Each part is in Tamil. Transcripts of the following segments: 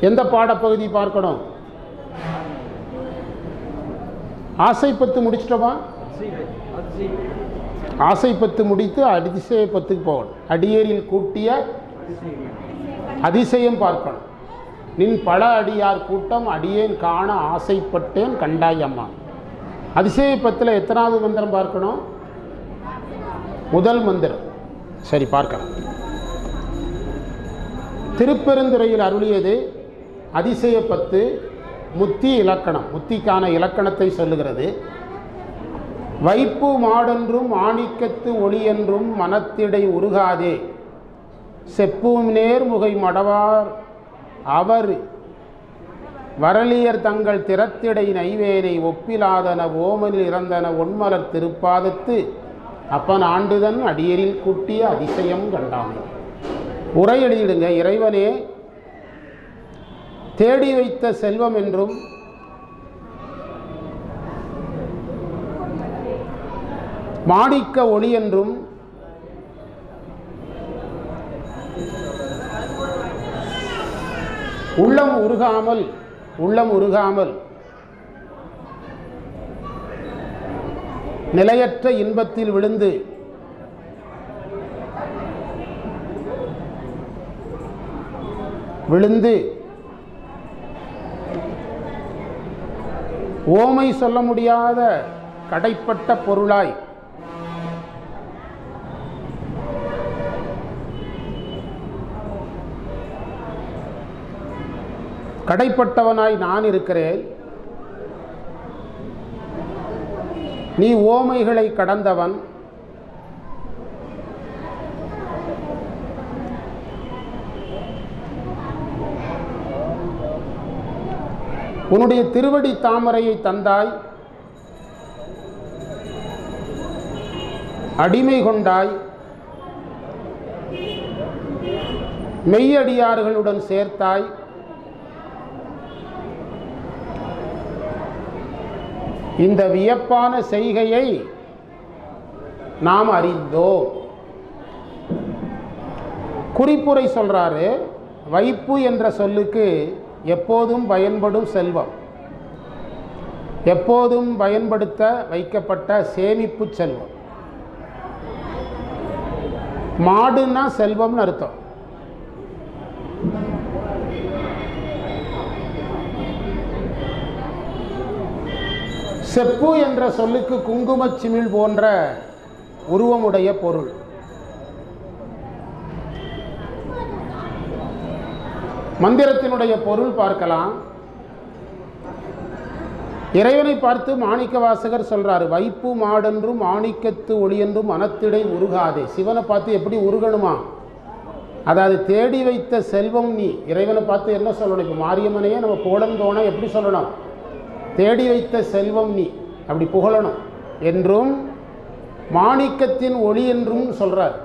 எந்த பாடப்பகுதி பார்க்கணும்? ஆசைப்பத்து முடிச்சிட்டோமா? ஆசைப்பத்து முடித்து அதிசயப்பத்துக்கு போகணும். அடியேரில் கூட்டிய அதிசயம் பார்க்கணும். நின் பல அடியார் கூட்டம் அடியேன் காண ஆசைப்பட்டேன் கண்டாய் அம்மா. அதிசயப்பத்தில் எத்தனாவது மந்திரம் பார்க்கணும்? முதல் மந்திரம். சரி பார்க்கலாம். திருப்பெருந்துறையில் அருளியது அதிசயப்பத்து முத்தி இலக்கணம். முத்திக்கான இலக்கணத்தை சொல்லுகிறது. வைப்பு மாடென்றும் ஆணிக்கத்து ஒளியென்றும் மனத்திடை உருகாதே. செப்பும் நேர்முகை மடவார் அவர் வரலியர் தங்கள் திறத்திடை நைவேனை ஒப்பிலாதன ஓமனில் இறந்தன ஒன்மலர் திருப்பாதத்து. அப்பன் ஆண்டுதன் அடியரில் கூட்டிய அதிசயம் கண்டான் உரையடியிடுங்க இறைவனே தேடி வைத்த செல்வம் என்றும் மாணிக்க ஒளி என்றும் உள்ளம் உருகாமல் உள்ளம் உருகாமல் நிலையற்ற இன்பத்தில் விழுந்து விழுந்து ஓமை சொல்ல முடியாத கடைப்பட்ட பொருளாய். கடைப்பட்டவனாய் நான் இருக்கிறேன். நீ ஓமைகளை கடந்தவன். உன்னுடைய திருவடி தாமரையை தந்தாய். அடிமை கொண்டாய். மெய்யடியார்களுடன் சேர்த்தாய். இந்த வியப்பான செய்கையை நாம் அறிந்தோம். குறிப்புரை சொல்றாரு வைப்பு என்ற சொல்லுக்கு எப்போதும் பயன்படும் செல்வம். எப்போதும் பயன்படுத்த வைக்கப்பட்ட சேமிப்பு செல்வம். மாடுன்னா செல்வம்னு அர்த்தம். செப்பு என்ற சொல்லுக்கு குங்குமச் சிமிழ் போன்ற உருவமுடைய பொருள். மந்திரத்தினுடைய பொருள் பார்க்கலாம். இறைவனை பார்த்து மாணிக்க வாசகர் சொல்றாரு வைப்பு மாடென்றும் மாணிக்கத்து ஒளியென்றும் மனத்திடை உருகாதே. சிவனை பார்த்து எப்படி உருகணுமா? அதாவது தேடி வைத்த செல்வம் நீ. இறைவனை பார்த்து என்ன சொல்லணும்? இப்போ மாரியம்மனையே நம்ம போடந்தோண எப்படி சொல்லணும்? தேடி வைத்த செல்வம் நீ. அப்படி புகழணும். என்றும் மாணிக்கத்தின் ஒளி என்றும் சொல்கிறார்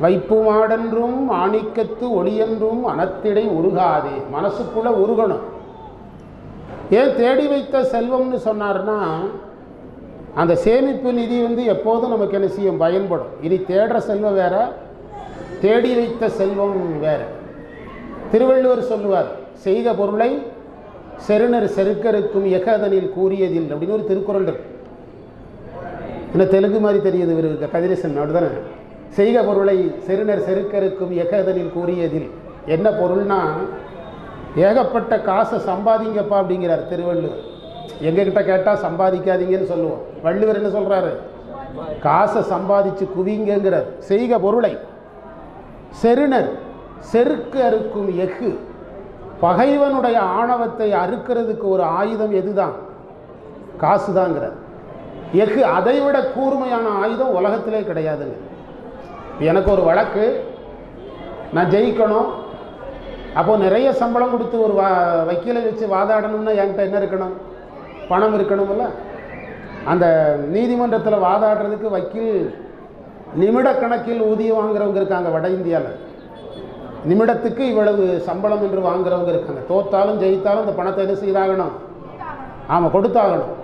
வைப்பு மாடென்றும் மாணிக்கத்து ஒளியென்றும் அனத்திடை உருகாதே. மனசுக்குள்ள உருகணும். ஏன் தேடி வைத்த செல்வம்னு சொன்னார்னா அந்த சேமிப்பு நிதி வந்து எப்போதும் நமக்கு என்ன செய்யும்? பயன்படும். இனி தேடுற செல்வம் வேற தேடி வைத்த செல்வம் வேற. திருவள்ளுவர் சொல்லுவார் செய்த பொருளை செருணர் செருக்கருக்கும் எகதனில் கூறியதில் அப்படின்னு ஒரு திருக்குறள் இருக்கு. என்ன தெலுங்கு மாதிரி தெரியுது இவருக்கு. கதிரேசன் அப்படிதானே செய்க பொருளை செருணர் செருக்கருக்கும் எகதனில் கூறியதில் என்ன பொருள்னா ஏகப்பட்ட காசை சம்பாதிங்கப்பா அப்படிங்கிறார் திருவள்ளுவர். எங்ககிட்ட கேட்டால் சம்பாதிக்காதீங்கன்னு சொல்லுவோம். வள்ளுவர் என்ன சொல்கிறாரு காசை சம்பாதிச்சு குவிங்கிறார் செய்க பொருளை செருணர் செருக்கு அறுக்கும் எஃகு பகைவனுடைய ஆணவத்தை அறுக்கிறதுக்கு ஒரு ஆயுதம் எதுதான்? காசு தாங்கிறார் எஃகு அதை விட கூர்மையான ஆயுதம் உலகத்திலே கிடையாதுங்க. எனக்கு ஒரு வழக்கு. நான் ஜெயிக்கணும். அப்போது நிறைய சம்பளம் கொடுத்து ஒரு வா வக்கீலை வச்சு வாதாடணும்னா என்கிட்ட என்ன இருக்கணும்? பணம் இருக்கணும்ல? அந்த நீதிமன்றத்தில் வாதாடுறதுக்கு வக்கீல் நிமிட கணக்கில் ஊதியம் வாங்குறவங்க இருக்காங்க வட இந்தியாவில் நிமிடத்துக்கு இவ்வளவு சம்பளம் என்று வாங்குறவங்க இருக்காங்க. தோத்தாலும் ஜெயித்தாலும் இந்த பணத்தை என்ன செய்தாகணும்? ஆமாம் கொடுத்தாகணும்.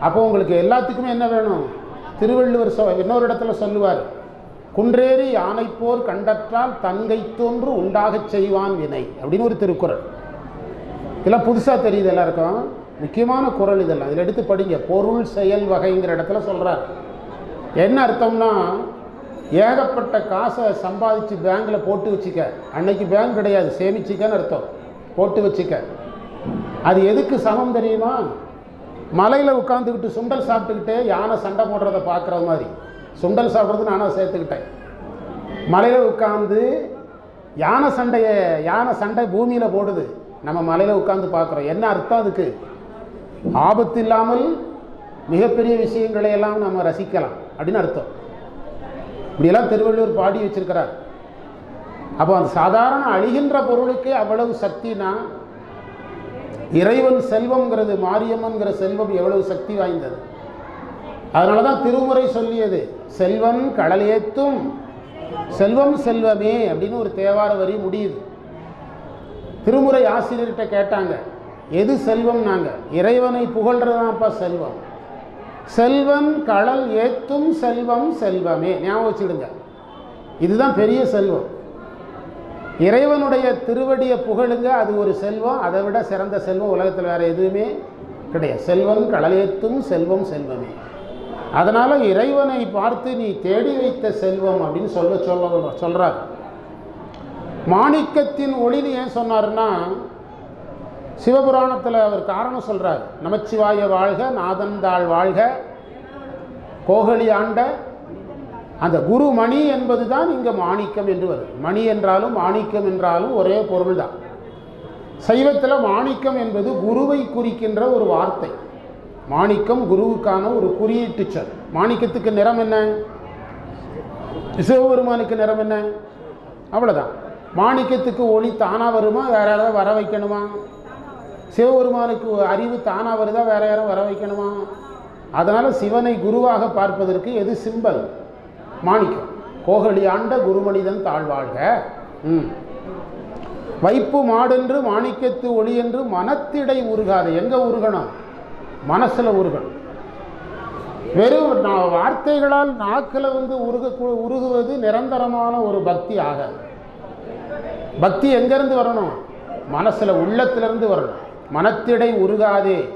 அப்போ உங்களுக்கு எல்லாத்துக்குமே என்ன வேணும்? திருவள்ளுவர் சொ இன்னொரு இடத்துல சொல்லுவார். குன்றேறி யானைப்போர் கண்டற்றால் தங்கை தோன்று உண்டாகச் செய்வான் வினை அப்படின்னு ஒரு திருக்குறள். இதெல்லாம் புதுசாக தெரியுது எல்லாருக்கும். முக்கியமான குறள் இதெல்லாம். இதில் எடுத்து படிங்க. பொருள் செயல் வகைங்கிற இடத்துல சொல்கிறார் என்ன அர்த்தம்னா ஏகப்பட்ட காசை சம்பாதிச்சு பேங்க்கில் போட்டு வச்சுக்க. அன்னைக்கு பேங்க் கிடையாது. சேமிச்சிக்கன்னு அர்த்தம். போட்டு வச்சுக்க. அது எதுக்கு சமம் தெரியுமா? மலையில் உட்காந்துக்கிட்டு சுண்டல் சாப்பிட்டுக்கிட்டே யானை சண்டை போடுறத பார்க்குற மாதிரி. சுண்டல் சாப்பிட்றது நானும் சேர்த்துக்கிட்டேன். மலையில் உட்காந்து யானை சண்டையை யானை சண்டை பூமியில் போடுது. நம்ம மலையில் உட்காந்து பார்க்குறோம். என்ன அர்த்தம் அதுக்கு? ஆபத்து இல்லாமல் மிகப்பெரிய விஷயங்களை எல்லாம் நம்ம ரசிக்கலாம் அப்படின்னு அர்த்தம். இப்படியெல்லாம் திருவள்ளுவர் பாடி வச்சிருக்கிறார். அப்போ அந்த சாதாரண அழிகின்ற பொருளுக்கு அவ்வளவு சக்தினா இறைவன் செல்வம்ங்கிறது மாரியம்மன்கிற செல்வம் எவ்வளவு சக்தி வாய்ந்தது? அதனால தான் திருமுறை சொல்லியது செல்வம் கடலேத்தும் செல்வம் செல்வமே அப்படின்னு ஒரு தேவார வரி முடியுது. திருமுறை ஆசிரியர்கிட்ட கேட்டாங்க எது செல்வம் நாங்கள் இறைவனை புகழ்றதாப்பா செல்வம். செல்வம் கடல் ஏத்தும் செல்வம் செல்வமே ஞாபகம் வச்சுடுங்க இதுதான் பெரிய செல்வம். இறைவனுடைய திருவடியை புகழுங்க அது ஒரு செல்வம். அதை விட சிறந்த செல்வம் உலகத்தில் வேறு எதுவுமே கிடையாது. செல்வம் கடலேத்தும் செல்வம் செல்வமே அதனால் இறைவனை பார்த்து நீ தேடி வைத்த செல்வம் அப்படின்னு சொல்ல சொல்ல சொல்கிறார் மாணிக்கத்தின் ஒளின்னு ஏன் சொன்னார்னா சிவபுராணத்தில் அவர் காரணம் சொல்கிறார் நமச்சிவாய வாழ்க நாதந்தாள் வாழ்க கோகலி ஆண்ட அந்த குரு மணி என்பது தான் இங்கே மாணிக்கம் என்று வருது. மணி என்றாலும் மாணிக்கம் என்றாலும் ஒரே பொருள் தான் சைவத்தில் மாணிக்கம் என்பது குருவை குறிக்கின்ற ஒரு வார்த்தை. மாணிக்கம் குருவுக்கான ஒரு குறியீட்டு சொல். மாணிக்கத்துக்கு நிறம் என்ன? சிவபெருமானுக்கு நிறம் என்ன? அவ்வளோதான் மாணிக்கத்துக்கு ஒளி தானாக வருமா? வேற யாராவது வர வைக்கணுமா? சிவபெருமானுக்கு அறிவு தானாக வருதா? வேற யாரும் வர வைக்கணுமா? அதனால் சிவனை குருவாக பார்ப்பதற்கு எது சிம்பல்? மாணிக்கம். கோகலி ஆண்ட குருமனிதன் தாழ்வாழ்க. ம். வைப்பு மாடென்று மாணிக்கத்து ஒளி என்று மனத்திடை உருகாது. எங்கே உருகணும்? மனசில் உருகணும். வெறும் நான் வார்த்தைகளால் நாக்கில் வந்து உருக உருகுவது நிரந்தரமான ஒரு பக்தி ஆகாது. பக்தி எங்கேருந்து வரணும்? மனசில் உள்ளத்திலிருந்து வரணும். மனத்திடை உருகாதே.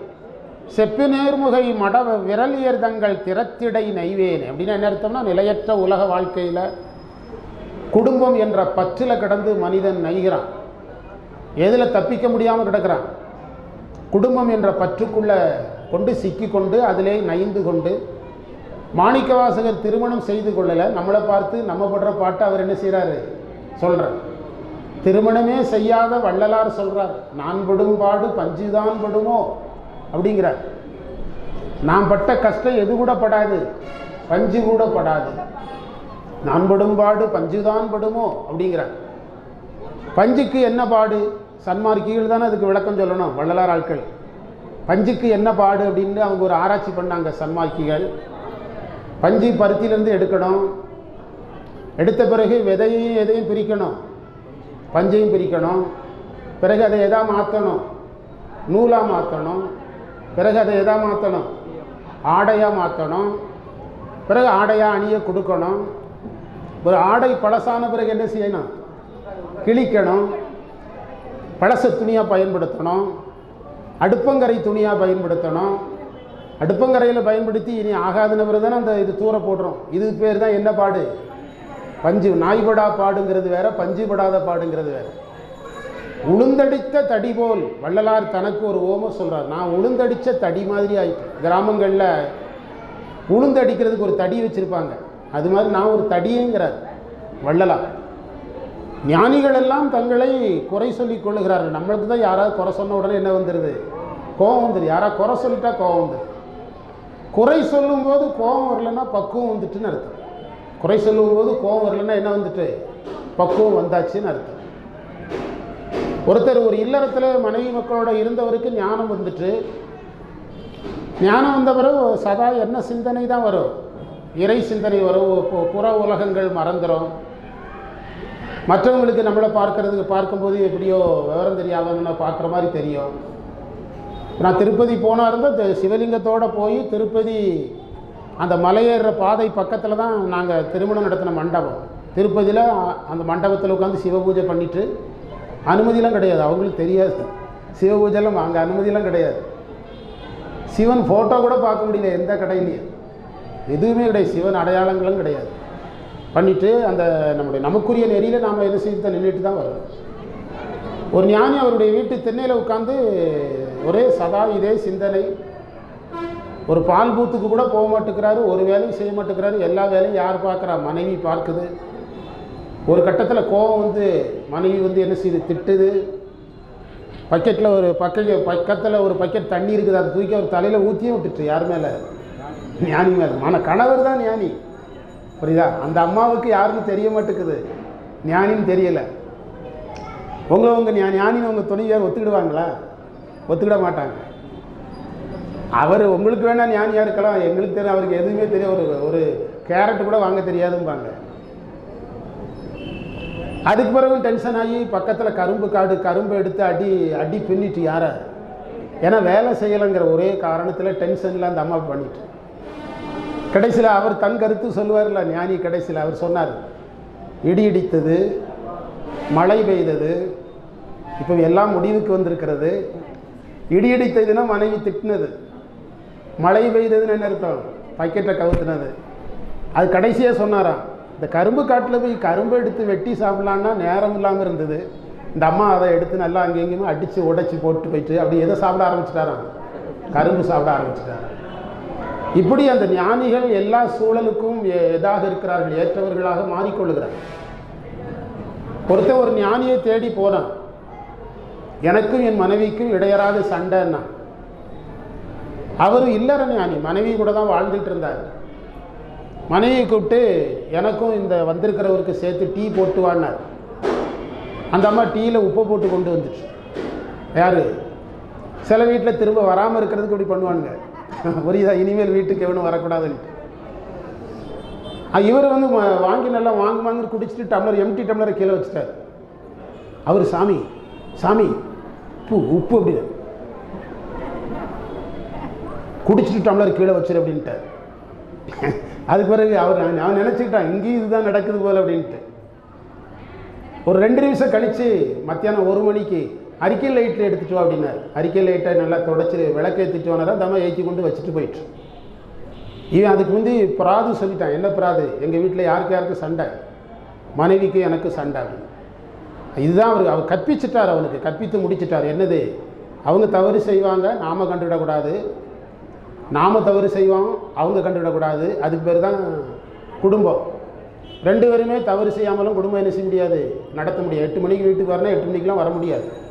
செப்பு நேர்முகை மட விரலியர் தங்கள் திறத்திடை நைவேன் அப்படின்னு என்ன அர்த்தம்னா நிலையற்ற உலக வாழ்க்கையில் குடும்பம் என்ற பற்றில் கிடந்து மனிதன் நைகிறான். எதில் தப்பிக்க முடியாமல் கிடக்கிறான்? குடும்பம் என்ற பற்றுக்குள்ள கொண்டு சிக்கி கொண்டு அதிலே நைந்து கொண்டு மாணிக்கவாசகர் திருமணம் செய்து கொள்ளலை. நம்மளை பார்த்து நம்ம படுற பாட்டை அவர் என்ன செய்கிறாரு சொல்கிறார் திருமணமே செய்யாத வள்ளலார் சொல்கிறார் நான் படும் பாடு பஞ்சுதான் படுமோ? அப்படிங்கிறார். நான் பட்ட கஷ்டம் எது கூட படாது. பஞ்சு கூட படாது. நான் படும் பாடு பஞ்சுதான் படுமோ? அப்படிங்கிறார். பஞ்சுக்கு என்ன பாடு? சன்மார்க்கிகள் தானே அதுக்கு விளக்கம் சொல்லணும். வள்ளலார் ஆட்கள். பஞ்சுக்கு என்ன பாடு அப்படின்னு அவங்க ஒரு ஆராய்ச்சி பண்ணாங்க சன்மாக்கிகள். பஞ்சு பருத்தியிலேருந்து எடுக்கணும். எடுத்த பிறகு விதையையும் எதையும் பிரிக்கணும். பஞ்சையும் பிரிக்கணும். பிறகு அதை எதா மாற்றணும்? நூலாக மாற்றணும். பிறகு அதை எதா மாற்றணும்? ஆடையாக மாற்றணும். பிறகு ஆடையாக அணிய கொடுக்கணும். ஒரு ஆடை பழசான பிறகு என்ன செய்யணும்? கிழிக்கணும். பழச துணியாக பயன்படுத்தணும். அடுப்பங்கரை துணியாக பயன்படுத்தணும். அடுப்பங்கரையில் பயன்படுத்தி இனி ஆகாதுன பிறகு தானே அந்த இது தூர போடுறோம். இது பேர் தான் என்ன பாடு? பஞ்சு. நாய்படா பாடுங்கிறது வேற பஞ்சு படாத பாடுங்கிறது வேற. உளுந்தடித்த தடி போல் வள்ளலார் தனக்கு ஒரு ஓமம் சொல்கிறார் நான் உளுந்தடித்த தடி மாதிரி ஆயிட்டேன். கிராமங்களில் உளுந்தடிக்கிறதுக்கு ஒரு தடி வச்சுருப்பாங்க. அது மாதிரி நான் ஒரு தடியேங்கிறார் வள்ளலார். ஞானிகள் எல்லாம் தங்களை குறை சொல்லி கொள்ளுகிறார்கள். நம்மளுக்கு தான் யாராவது குறை சொன்ன உடனே என்ன வந்துடுது கோபம் வந்துடுது யாராவது குறை சொல்லிட்டா கோபம் வந்துடுது குறை சொல்லும்போது கோபம் வரலன்னா பக்குவம் வந்துட்டுன்னு அர்த்தம். குறை சொல்லும்போது கோபம் வரலன்னா என்ன வந்துட்டு? பக்குவம் வந்தாச்சுன்னு அர்த்தம். ஒருத்தர் ஒரு இல்லறத்தில் மனைவி மக்களோட இருந்தவருக்கு ஞானம் வந்துட்டு ஞானம் வந்த பிறகு சதா என்ன சிந்தனை தான் வரும்? இறை சிந்தனை வரும். புற உலகங்கள் மறந்துடும் மற்றவங்களுக்கு நம்மளை பார்க்கறதுக்கு பார்க்கும்போது எப்படியோ விவரம் தெரியாதவங்களை பார்க்குற மாதிரி தெரியும். நான் திருப்பதி போனா இருந்தால் சிவலிங்கத்தோடு போய் திருப்பதி அந்த மலையேற பாதை பக்கத்தில் தான் நாங்கள் திருமணம் நடத்தின மண்டபம். திருப்பதியில் அந்த மண்டபத்தில் உட்காந்து சிவ பூஜை பண்ணிட்டு அனுமதியெலாம் கிடையாது. அவங்களுக்கு தெரியாது. சிவ பூஜைலாம் அங்கே அனுமதியெலாம் கிடையாது. சிவன் ஃபோட்டோ கூட பார்க்க முடியல எந்த கடையிலையும். எதுவுமே கிடையாது. சிவன் அடையாளங்களும் கிடையாது. பண்ணிவிட்டு அந்த நம்முடைய நமக்குரிய நெறியில் நாம் என்ன செய்து நின்றுட்டு தான் வரோம் ஒரு ஞானி அவருடைய வீட்டு திண்ணையில் உட்காந்து ஒரே சதா இதே சிந்தனை. ஒரு பால் பூத்துக்கு கூட போக மாட்டேங்கிறாரு ஒரு வேலையும் செய்ய மாட்டேங்கிறாரு எல்லா வேலையும் யார் பார்க்குறா? மனைவி பார்க்குது. ஒரு கட்டத்தில் கோவம் வந்து மனைவி வந்து என்ன செய்யுது திட்டுது. பக்கெட்டில் ஒரு பக்க பக்கத்தில் ஒரு பக்கெட் தண்ணி இருக்குது அதை தூக்கி அவர் தலையில் ஊற்றியும் விட்டுட்டு யார் மேலே? ஞானி மேலே. மன கணவர் தான் ஞானி. புரியுதா? அந்த அம்மாவுக்கு யாருன்னு தெரிய மாட்டேங்குது. ஞானின்னு தெரியலை. உங்களை உங்கள் ஞானின்னு உங்கள் துணைவியார் ஒத்துக்கிடுவாங்களா? ஒத்துக்கிட மாட்டாங்க. அவர் உங்களுக்கு வேணால் ஞானியாக இருக்கலாம். எங்களுக்கு தெரியும் அவருக்கு எதுவுமே தெரியும். ஒரு ஒரு கேரட் கூட வாங்க தெரியாதும்பாங்க. அதுக்கு பிறகு டென்ஷன் ஆகி பக்கத்தில் கரும்பு காடு கரும்பு எடுத்து அடி அடி பின்னிட்டு யாரை? ஏன்னா வேலை செய்யலைங்கிற ஒரே காரணத்தில் டென்ஷனில் அந்த அம்மா பண்ணிட்டு கடைசியில் அவர் தன் கருத்து சொல்லுவார்ல ஞானி கடைசியில் அவர் சொன்னார் இடி இடித்தது மழை பெய்தது இப்போ எல்லாம் முடிவுக்கு வந்திருக்கிறது. இடி இடித்ததுன்னா மனைவி திட்டினது. மழை பெய்ததுன்னு என்ன அர்த்தம்? பக்கெட்டை கவுத்துனது. அது கடைசியாக சொன்னாராம் இந்த கரும்பு காட்டில் போய் கரும்பு எடுத்து வெட்டி சாப்பிட்லான்னா நேரம் இல்லாமல் இருந்தது. இந்த அம்மா அதை எடுத்து நல்லா அங்கே அடித்து உடைச்சி போட்டு போயிட்டு அப்படி எதை சாப்பிட ஆரம்பிச்சிட்டாராம்? கரும்பு சாப்பிட ஆரம்பிச்சிட்டாராம். இப்படி அந்த ஞானிகள் எல்லா சூழலுக்கும் எதாக இருக்கிறார்கள் ஏற்றவர்களாக மாறிக்கொள்ளுகிறார்கள் ஒருத்தன் ஒரு ஞானியை தேடி போனான் எனக்கும் என் மனைவிக்கும் இடையறாத சண்டைன்னா அவர் இல்லற ஞானி மனைவி கூட தான் வாழ்ந்துட்டு இருந்தார். மனைவியை கூப்பிட்டு எனக்கும் இந்த வந்திருக்கிறவருக்கு சேர்த்து டீ போட்டு வாடினார் அந்த அம்மா டீயில் உப்பு போட்டு கொண்டு வந்துச்சு. யார்? சில வீட்டில் திரும்ப வராமல் இருக்கிறதுக்கு இப்படி பண்ணுவானுங்க. புரியுதா? இனிமேல் வீட்டுக்கு எவனும் வரக்கூடாதுன்ட்டு இவர் வந்து வாங்கி நல்லா வாங்க வாங்கி குடிச்சிட்டு டம்ளர் எம்டி டம்ளரை கீழே வச்சுட்டார். அவர் சாமி சாமி உப்பு உப்பு அப்படின்னு குடிச்சிட்டு டம்ளர் கீழே வச்சிரு அப்படின்ட்டார் அதுக்கு பிறகு அவர் நான் நினச்சிக்கிட்டான் இங்கேயும் இதுதான் நடக்குது போல் அப்படின்ட்டு. ஒரு ரெண்டு நிமிஷம் கழித்து மத்தியானம் ஒரு மணிக்கு அரிக்கை லைட்டில் எடுத்துட்டு வா அப்படின்னாரு. அரிக்கை லைட்டை நல்லா தொடச்சி விளக்கேற்றிட்டு வந்தாரா தம்மா ஏற்றி கொண்டு வச்சுட்டு போயிட்டு. இவன் அதுக்கு முந்தி பிராது சொல்லிட்டான். என்ன பிராது? எங்கள் வீட்டில் யாருக்கு யாருக்கு சண்டை? மனைவிக்கு எனக்கு சண்டை இதுதான் அவர் அவர் கற்பிச்சிட்டார் அவனுக்கு. கற்பித்து முடிச்சிட்டார். என்னது? அவங்க தவறு செய்வாங்க நாம் கண்டுவிடக்கூடாது. நாம் தவறு செய்வோம் அவங்க கண்டுவிடக்கூடாது. அதுக்கு பேர் தான் குடும்பம். ரெண்டு பேருமே தவறு செய்யாமலும் குடும்பம் என்ன செய்ய முடியாது? நடத்த முடியாது. எட்டு மணிக்கு வீட்டுக்கு வரனா எட்டு மணிக்கெலாம் வர முடியாது.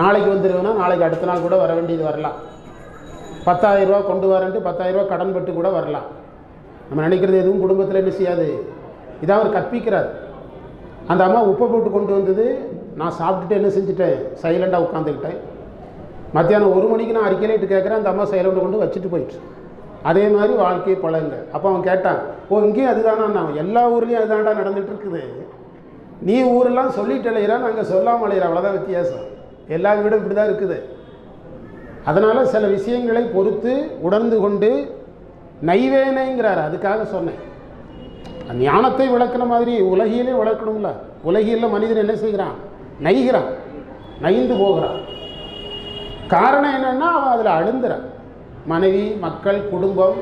நாளைக்கு வந்துடுவேன்னா நாளைக்கு அடுத்த நாள் கூட வர வேண்டியது வரலாம். பத்தாயிரம் கொண்டு வரேன்ட்டு பத்தாயிரம் கடன் பட்டு கூட வரலாம். நம்ம நினைக்கிறது எதுவும் குடும்பத்தில் என்ன செய்யாது? இதான் அவர் கற்பிக்கிறார். அந்த அம்மா உப்பை போட்டு கொண்டு வந்தது நான் சாப்பிட்டுட்டு என்ன செஞ்சுட்டேன்? சைலண்டாக உட்காந்துக்கிட்டேன் மத்தியானம் ஒரு மணிக்கு நான் அறிக்கையிலேட்டு கேட்குறேன் அந்த அம்மா சைலண்டை கொண்டு வச்சுட்டு போயிட்டு அதே மாதிரி வாழ்க்கையை பழங்க. அப்போ அவன் கேட்டான் ஓ இங்கேயும் அதுதானா நான் எல்லா ஊர்லேயும் அதுதான்டா நடந்துகிட்டு இருக்குது. நீ ஊரெல்லாம் சொல்லிட்டு அலையிறா நாங்கள் சொல்லாமல் அலையிற அவ்வளோதான் வித்தியாசம். எல்லா வீடும் இப்படி தான் இருக்குது. அதனால் சில விஷயங்களை பொறுத்து உணர்ந்து கொண்டு நைவேனைங்கிறார். அதுக்காக சொன்னேன். ஞானத்தை விளக்குன மாதிரி உலகிலே விளக்கணும்ல உலகியில் மனிதன் என்ன செய்கிறான்? நைகிறான். நைந்து போகிறான். காரணம் என்னென்னா அவன் அதில் அழுந்துறான். மனைவி மக்கள் குடும்பம்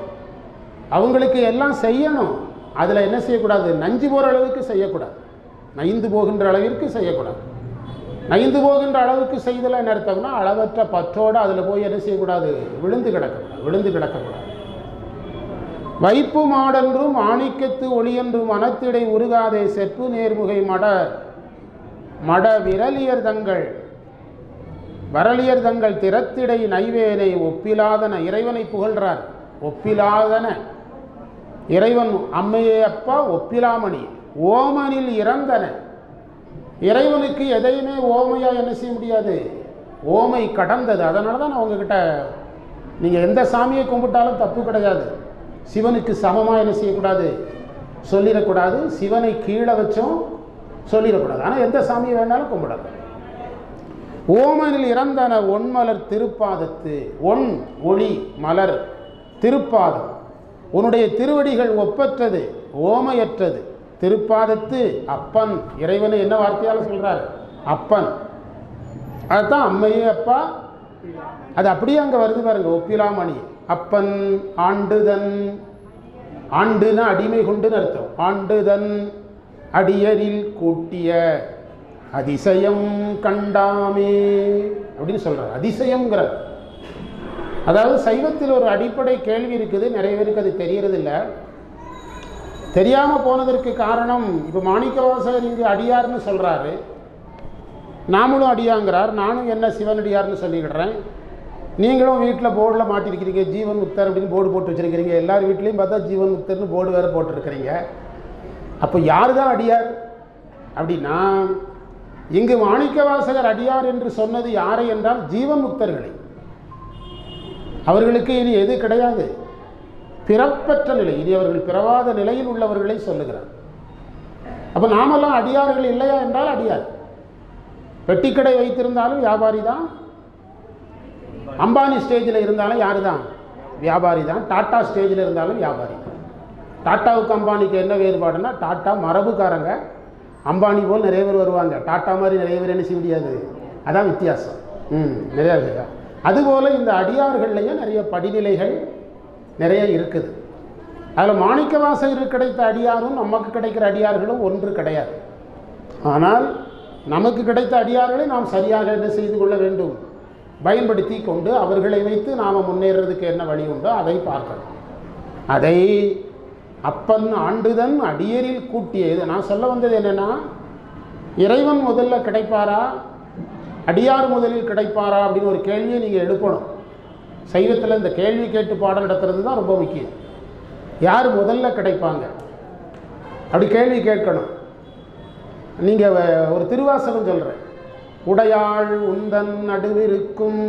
அவங்களுக்கு எல்லாம் செய்யணும். அதில் என்ன செய்யக்கூடாது? நஞ்சு போகிற அளவுக்கு செய்யக்கூடாது. நைந்து போகின்ற அளவிற்கு செய்யக்கூடாது. நைந்து போகின்ற அளவுக்கு செய்தலை என்ன அர்த்தம்னா அளவற்ற பற்றோடு அதில் போய் என்ன செய்யக்கூடாது? விழுந்து கிடக்கக்கூடாது விழுந்து கிடக்கக்கூடாது. வைப்பு மாடென்றும் ஆணிக்கத்து ஒளியென்றும் மனத்திடை உருகாதே செப்பு நேர்முகை மட மட விரலியர் தங்கள். வரலியர் தங்கள் திறத்திடை நைவேனை ஒப்பிலாதன இறைவனை புகழ்றார். ஒப்பிலாதன. இறைவன் அம்மையே அப்பா ஒப்பிலாமணி. ஓமனில் இறந்தன. இறைவனுக்கு எதையுமே ஓமையாக என்ன செய்ய முடியாது? ஓமை கடந்தது. அதனால தான் நான் உங்ககிட்ட நீங்கள் எந்த சாமியை கும்பிட்டாலும் தப்பு கிடையாது. சிவனுக்கு சமமாக என்ன செய்யக்கூடாது? சொல்லிடக்கூடாது. சிவனை கீழே வச்சும் சொல்லிடக்கூடாது. ஆனால் எந்த சாமியை வேணாலும் கும்பிடலாம். ஓமனில் இறந்தன ஒன்மலர் திருப்பாதத்து. ஒன் ஒளி மலர் திருப்பாதம். உன்னுடைய திருவடிகள் ஒப்பற்றது ஓமையற்றது. திருப்பாதத்து அப்பன். இறைவனை என்ன வார்த்தையால் சொல்கிறார் அப்பன். அதுதான் அம்மையே அப்பா. அது அப்படியே அங்கே வருது பாருங்க ஒப்பிலாமணி. அப்பன் ஆண்டுதன். ஆண்டுனா அடிமை கொண்டுன்னு அர்த்தம். ஆண்டுதன் அடியரில் கூட்டிய அதிசயம் கண்டாமே அப்படின்னு சொல்கிறார் அதிசயம்ங்கிறார். அதாவது சைவத்தில் ஒரு அடிப்படை கேள்வி இருக்குது. நிறைய பேருக்கு அது தெரியறதில்ல. தெரியாமல் போனதற்கு காரணம் இப்போ மாணிக்கவாசகர் இங்கு அடியார்னு சொல்கிறாரு நாமளும் அடியாங்கிறார் நானும் என்ன சிவனடியார்னு சொல்லிக்கிடுறேன் நீங்களும் வீட்டில் போர்டில் மாட்டிருக்கிறீங்க ஜீவன் முக்தர் அப்படின்னு போர்டு போட்டு வச்சுருக்கிறீங்க. எல்லார் வீட்லேயும் பார்த்தா ஜீவன் முக்தர்னு போர்டு வேறு போட்டிருக்கிறீங்க. அப்போ யார் தான் அடியார்? அப்படின்னா இங்கு மாணிக்கவாசகர் அடியார் என்று சொன்னது யாரை என்றால் ஜீவன் முக்தர்களை. அவர்களுக்கு இனி எது கிடையாது. பிறப்பற்ற நிலை இனி அவர்கள் பிறவாத நிலையில் உள்ளவர்களை சொல்லுகிறார். அப்போ நாமெல்லாம் அடியார்கள் இல்லையா என்றால் அடியார். பெட்டிக்கடை வைத்திருந்தாலும் வியாபாரி தான். அம்பானி ஸ்டேஜில் இருந்தாலும் யார் தான்? வியாபாரி தான். டாட்டா ஸ்டேஜில் இருந்தாலும் வியாபாரி தான். டாட்டாவுக்கு அம்பானிக்கு என்ன வேறுபாடுனா டாட்டா மரபுக்காரங்க. அம்பானி போல் நிறைய பேர் வருவாங்க. டாட்டா மாதிரி நிறைய பேர் என்ன செய்ய முடியாது? அதான் வித்தியாசம். ம் நிறையா அதுபோல் இந்த அடியார்கள்லையும் நிறைய படிநிலைகள் நிறைய இருக்குது. அதில் மாணிக்க வாசகருக்கு கிடைத்த அடியாரும் நமக்கு கிடைக்கிற அடியார்களும் ஒன்று கிடையாது. ஆனால் நமக்கு கிடைத்த அடியார்களை நாம் சரியாக என்ன செய்து கொள்ள வேண்டும்? பயன்படுத்தி கொண்டு அவர்களை வைத்து நாம் முன்னேறதுக்கு என்ன வழி உண்டோ அதை பார்க்கணும். அதை அப்பன் ஆண்டுதன் அடியரில் கூட்டிய இது நான் சொல்ல வந்தது என்னென்னா இறைவன் முதல்ல கிடைப்பாரா? அடியார் முதலில் கிடைப்பாரா? அப்படின்னு ஒரு கேள்வியை நீங்கள் எழுப்பணும். சைவத்தில் இந்த கேள்வி கேட்டு பாடம் நடத்துறது தான் ரொம்ப முக்கியம். யார் முதல்ல கிடைப்பாங்க? அப்படி கேள்வி கேட்கணும். நீங்கள் ஒரு திருவாசகம் சொல்கிறேன் உடையாள் உந்தன் நடுவிருக்கும்.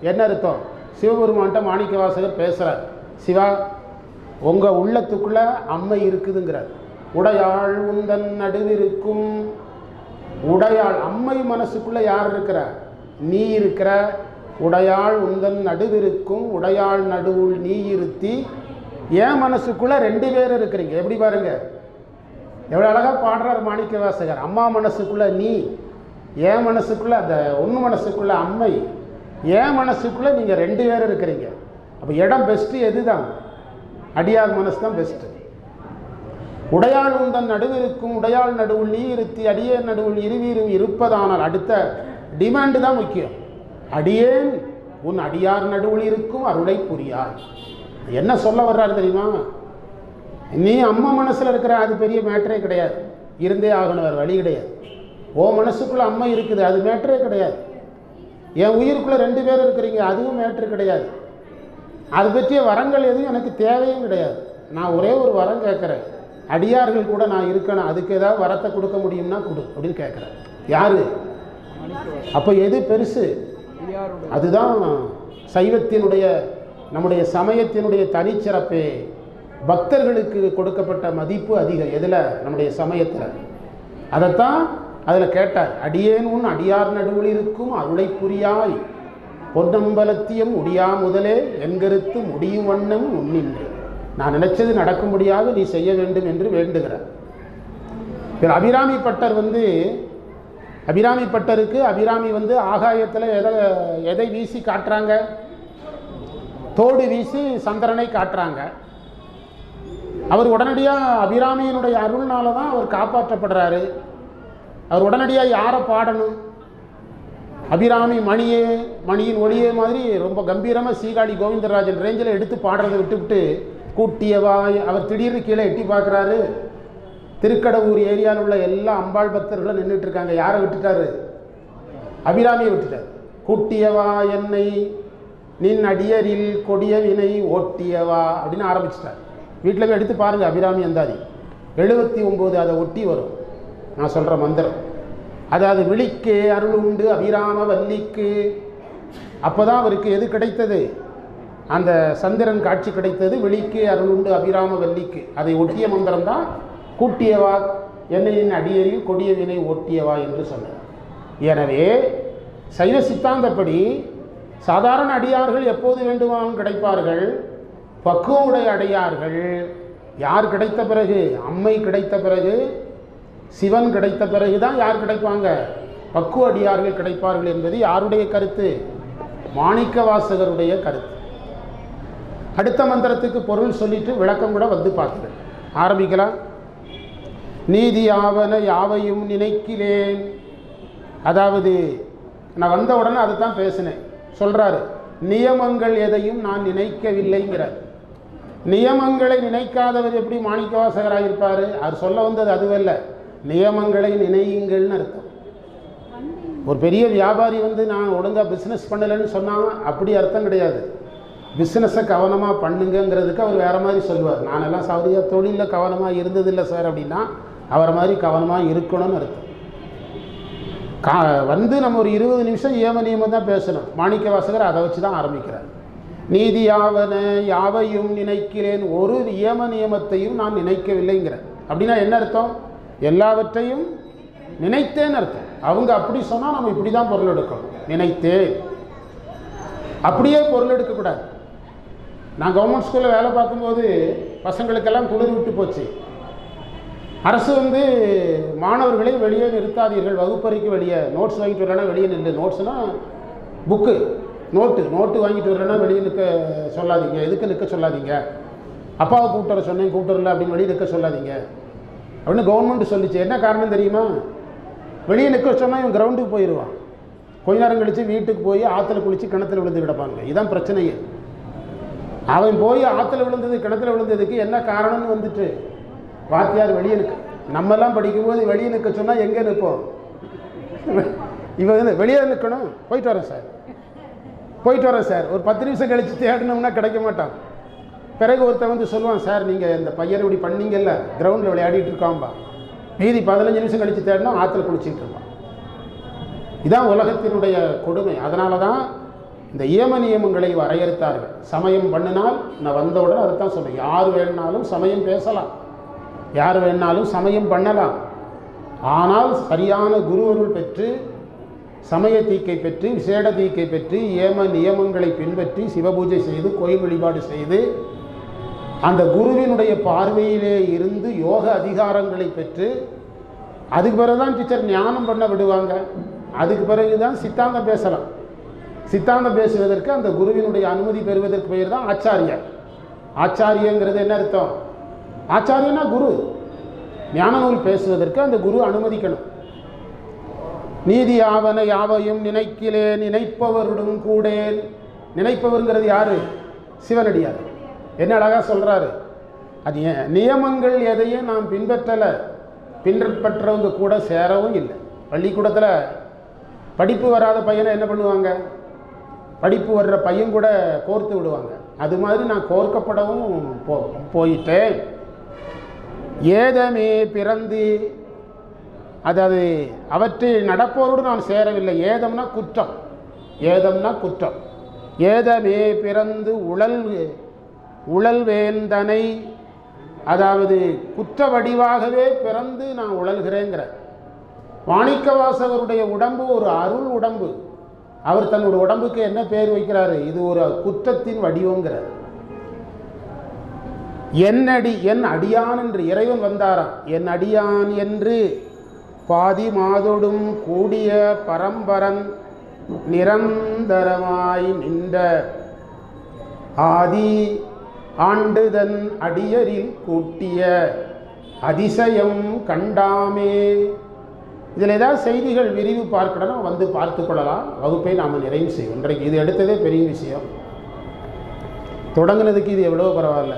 என்ன அர்த்தம்? சிவபெருமான்ட்ட மாணிக்க வாசகர் பேசுகிறார் சிவா உங்கள் உள்ளத்துக்குள்ளே அம்மை இருக்குதுங்கிறார். உடையாள் உந்தன் நடுவிருக்கும். உடையாள் அம்மை மனசுக்குள்ளே யார் இருக்கிற நீ இருக்கிற உடையாள் உந்தன் நடுவிருக்கும் உடையாள் நடுவுள் நீ இருத்தி என் மனசுக்குள்ளே ரெண்டு பேர் இருக்கிறீங்க? எப்படி பாருங்க. எவ்வளோ அழகாக பாடுறார் மாணிக்க வாசகர். அம்மா மனசுக்குள்ளே நீ என் மனசுக்குள்ளே அந்த ஒன்று மனசுக்குள்ளே அம்மை என் மனசுக்குள்ளே நீங்கள் ரெண்டு பேர் இருக்கிறீங்க. அப்போ இடம் பெஸ்ட்டு எது தான் அடியார் மனசு தான் பெஸ்ட்டு உடையாள் உந்தன் நடுவிருக்கும் உடையாள் நடுவுள் நீ இருத்தி அடியே நடுவுள் இருவீரும் இருப்பதானால் அடுத்த டிமாண்டு தான் முக்கியம். அடியேன் உன் அடியார் நடுவில் இருக்கும் அருளை புரியாய் என்ன சொல்ல வர்றாரு தெரியுமா? நீ அம்மா மனசில் இருக்கிற அது பெரிய மேட்டரே கிடையாது. இருந்தே ஆகணும் வேறு வழி கிடையாது. ஓ மனசுக்குள்ளே அம்மா இருக்குது அது மேட்டரே கிடையாது. என் உயிருக்குள்ளே ரெண்டு பேர் இருக்கிறீங்க அதுவும் மேட்ரு கிடையாது. அது பற்றிய வரங்கள் எதுவும் எனக்கு தேவையும் கிடையாது. நான் ஒரே ஒரு வரம் கேட்குறேன். அடியார்கள் கூட நான் இருக்கணும் அதுக்கு ஏதாவது வரத்தை கொடுக்க முடியும்னா கொடு அப்படின்னு கேட்குறேன். யாரு? அப்போ எது பெருசு? அதுதான் சைவத்தினுடைய நம்முடைய சமயத்தினுடைய தனிச்சிறப்பே. பக்தர்களுக்கு கொடுக்கப்பட்ட மதிப்பு அதிகம். எதில்? நம்முடைய சமயத்தில். அதைத்தான் அதில் கேட்டார். அடியேன் உன் அடியார் நடுவில் இருக்கும் அருளை புரியாய் பொன்னம்பலத்தியம் முடியா முதலே என்கருத்து முடியும் வண்ணம் உன்னின்று. நான் நினைச்சது நடக்கும்படியாக நீ செய்ய வேண்டும் என்று வேண்டுகிறார். பிற அபிராமி பட்டர் வந்து அபிராமி பட்டருக்கு அபிராமி வந்து ஆகாயத்தில் எதை எதை வீசி காட்டுறாங்க? தோடு வீசி சந்திரனை காட்டுறாங்க. அவர் உடனடியாக அபிராமியினுடைய அருள்னால தான் அவர் காப்பாற்றப்படுறாரு. அவர் உடனடியாக யாரை பாடணும்? அபிராமி மணியே மணியின் ஒளியே மாதிரி ரொம்ப கம்பீரமாக சீகாடி கோவிந்தராஜன் ரேஞ்சில் எடுத்து பாடுறதை விட்டுவிட்டு கூட்டியவா அவர் திடீர்னு கீழே எட்டி பார்க்குறாரு. திருக்கடவுர் ஏரியாவில் உள்ள எல்லா அம்பாள் பக்தர்களும் நின்றுட்டு இருக்காங்க யாரை விட்டுட்டாரு? அபிராமியை விட்டுட்டார். கூட்டியவா என்னை? நின் அடியரில் கொடிய வினை ஓட்டியவா? அப்படின்னு ஆரம்பிச்சிட்டார். வீட்டில் போய் எடுத்து பாருங்கள் அபிராமி அந்தாதி. எழுபத்தி ஒம்பது அதை ஒட்டி வரும். நான் சொல்கிற மந்திரம். அதாவது விழிக்கு அருள் உண்டு அபிராம வல்லிக்கு. அப்போ தான் அவருக்கு எது கிடைத்தது? அந்த சந்திரன் காட்சி கிடைத்தது விழிக்கு அருள் உண்டு அபிராம வல்லிக்கு. அதை ஒட்டிய மந்திரம் தான் கூட்டியவா? என்னையின் அடியரில் கொடிய வினை ஓட்டியவா என்று சொன்னார். எனவே சைவ சித்தாந்தப்படி சாதாரண அடியார்கள் எப்போது வேண்டுமானும் கிடைப்பார்கள்? பக்குவமுடைய அடையார்கள். யார் கிடைத்த பிறகு? அம்மை கிடைத்த பிறகு? சிவன் கிடைத்த பிறகு தான் யார் கிடைப்பாங்க? பக்குவ அடியார்கள் கிடைப்பார்கள் என்பது யாருடைய கருத்து? மாணிக்க வாசகருடைய கருத்து. அடுத்த மந்திரத்துக்கு பொருள் சொல்லிட்டு விளக்கம் கூட வந்து பார்க்குறேன் ஆரம்பிக்கலாம். நீதியாவன யாவையும் நினைக்கிறேன் அதாவது நான் வந்த உடனே அதை தான் பேசினேன். சொல்கிறாரு நியமங்கள் எதையும் நான் நினைக்கவில்லைங்கிறார். நியமங்களை நினைக்காதவர் எப்படி மாணிக்கவாசகராக இருப்பார் அவர் சொல்ல வந்தது அதுவல்ல நியமங்களை நினையுங்கள்னு அர்த்தம். ஒரு பெரிய வியாபாரி வந்து நான் ஒழுங்காக பிஸ்னஸ் பண்ணலைன்னு சொன்னால் அப்படி அர்த்தம் கிடையாது. பிஸ்னஸை கவனமாக பண்ணுங்கங்கிறதுக்கு அவர் வேறு மாதிரி சொல்லுவார். நானெல்லாம் சௌரியாக தொழிலில் கவனமாக இருந்ததில்லை சார் அப்படின்னா அவரை மாதிரி கவனமாக இருக்கணும்னு அர்த்தம். கா வந்து நம்ம ஒரு இருபது நிமிஷம் ஏம நியமம் தான் பேசணும். மாணிக்க வாசகர் அதை வச்சு தான் ஆரம்பிக்கிறார். நீதி யாவன யாவையும் நினைக்கிறேன் ஒரு ஏம நியமத்தையும் நான் நினைக்கவில்லைங்கிறேன் அப்படின்னா என்ன அர்த்தம்? எல்லாவற்றையும் நினைத்தேன்னு அர்த்தம். அவங்க அப்படி சொன்னால் நம்ம இப்படி தான் பொருள் எடுக்கணும். நினைத்தேன். அப்படியே பொருள் எடுக்கக்கூடாது. நான் கவர்மெண்ட் ஸ்கூலில் வேலை பார்க்கும்போது பசங்களுக்கெல்லாம் குளிர் விட்டு போச்சு. அரசு வந்து மாணவர்களை வெளியே நிறுத்தாதீர்கள். வகுப்பறைக்கு வெளியே. நோட்ஸ் வாங்கிட்டு வரலன்னா வெளியே நின்று நோட்ஸ்னால் புக்கு நோட்டு நோட்டு வாங்கிட்டு வரலன்னா வெளியே நிற்க சொல்லாதீங்க. எதுக்கு நிற்க சொல்லாதீங்க? அப்பாவை கூப்பிட்டு வர சொன்னேன் கூப்பிட்டு வரல அப்படின்னு வெளியே நிற்க சொல்லாதீங்க. அப்படின்னு கவர்மெண்ட் சொல்லிச்சு. என்ன காரணம் தெரியுமா? வெளியே நிற்க சொன்னால் இவன் கிரவுண்டுக்கு போயிடுவான் கொஞ்ச நேரம் கழித்து வீட்டுக்கு போய் ஆற்றுல குளித்து கிணத்துல விழுந்து கிடப்பாங்க இதுதான் பிரச்சனையே. அவன் போய் ஆற்றுல விழுந்தது கிணத்துல விழுந்ததுக்கு என்ன காரணம்னு வந்துட்டு வாத்தியார் வெளியே நிற்க நம்மெல்லாம் படிக்கும்போது வெளியே நிற்க சொன்னால் எங்கே நிற்போம் இவன் வந்து வெளியே நிற்கணும் போயிட்டு வரேன் சார். போயிட்டு வரேன் சார். ஒரு பத்து நிமிஷம் கழித்து தேடணும்னா கிடைக்க மாட்டான். பிறகு ஒருத்தன் வந்து சொல்லுவான் சார் நீங்கள் இந்த பையனை இப்படி பண்ணீங்கல்ல கிரவுண்டில் விளையாடிட்டு இருக்காம்பா. மீதி பதினஞ்சு நிமிஷம் கழித்து தேடினா ஆற்றுல குளிச்சுட்டு இருப்பான். இதான் உலகத்தினுடைய கொடுமை. அதனால தான் இந்த ஏம நியமங்களை வரையறுத்தார்கள் சமயம் பண்ணினால் நான் வந்தவுடன் அதை தான் யார் வேணுனாலும் சமயம் பேசலாம். யார் வேணாலும் சமயம் பண்ணலாம். ஆனால் சரியான குருவருள் பெற்று சமய தீக்கை பெற்று விசேட தீக்கை பெற்று ஏம நியமங்களை பின்பற்றி சிவபூஜை செய்து கோயில் வழிபாடு செய்து அந்த குருவினுடைய பார்வையிலே இருந்து யோக அதிகாரங்களை பெற்று அதுக்கு பிறகு தான் டீச்சர் ஞானம் பண்ண விடுவாங்க. அதுக்கு பிறகு தான் சித்தாந்தம் பேசலாம். சித்தாந்தம் பேசுவதற்கு அந்த குருவினுடைய அனுமதி பெறுவதற்கு பெயர் தான் ஆச்சாரியா ஆச்சாரியங்கிறது என்ன அர்த்தம்? ஆச்சாரியனா குரு. ஞான நூல் பேசுவதற்கு அந்த குரு அனுமதிக்கணும். நீதி ஆவன யாவையும் நினைக்கிலே நினைப்பவருடன் கூடேன். நினைப்பவருங்கிறது யாரு? சிவனடியார். என்ன அழகாக சொல்கிறாரு அது ஏன் நியமங்கள் எதையும் நாம் பின்பற்றலை. பின்பற்றவங்க கூட சேரவும் இல்லை. பள்ளிக்கூடத்தில் படிப்பு வராத பையனை என்ன பண்ணுவாங்க? படிப்பு வர்ற பையன் கூட கோர்த்து விடுவாங்க. அது மாதிரி நான் கோர்க்கப்படவும் போ போயிட்டேன். ஏதமே பிறந்து. அதாவது அவற்றை நடப்போரோடு நான் சேரவில்லை. ஏதம்னா குற்றம். ஏதம்னா குற்றம். ஏதமே பிறந்து உழல் உழல் வேந்தனை அதாவது குற்ற வடிவாகவே பிறந்து நான் உழல்கிறேங்கிற. மாணிக்கவாசகருடைய உடம்பு ஒரு அருள் உடம்பு. அவர் தன்னோட உடம்புக்கு என்ன பேர் வைக்கிறாரு? இது ஒரு குற்றத்தின் வடிவங்கிறார் என்னடி என் அடியான் என்று இறைவன் வந்தாராம். என் அடியான் என்று பாதி மாதொடும் கூடிய பரம்பரன் நிரந்தரமாய் நின்ற ஆதி ஆண்டுதன் அடியரில் கூட்டிய அதிசயம் கண்டாமே. இதில் ஏதாவது செய்திகள் விரிவு பார்க்கணும் வந்து பார்த்து கொள்ளலாம். வகுப்பை நாம் நிறைவு செய்வோம். இன்றைக்கு இது எடுத்ததே பெரிய விஷயம். தொடங்கினதுக்கு இது எவ்வளோ பரவாயில்ல.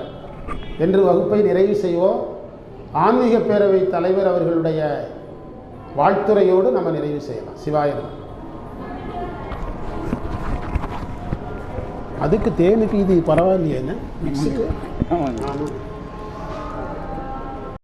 என்று வகுப்பை நிறைவு செய்வோம். ஆன்மீக பேரவை தலைவர் அவர்களுடைய வாழ்த்துறையோடு நம்ம நிறைவு செய்யலாம். சிவாயனம் அதுக்கு தேனுக்கு இது பரவாயில்லையே என்ன? மிக்ஸுக்கு? ஆமாம்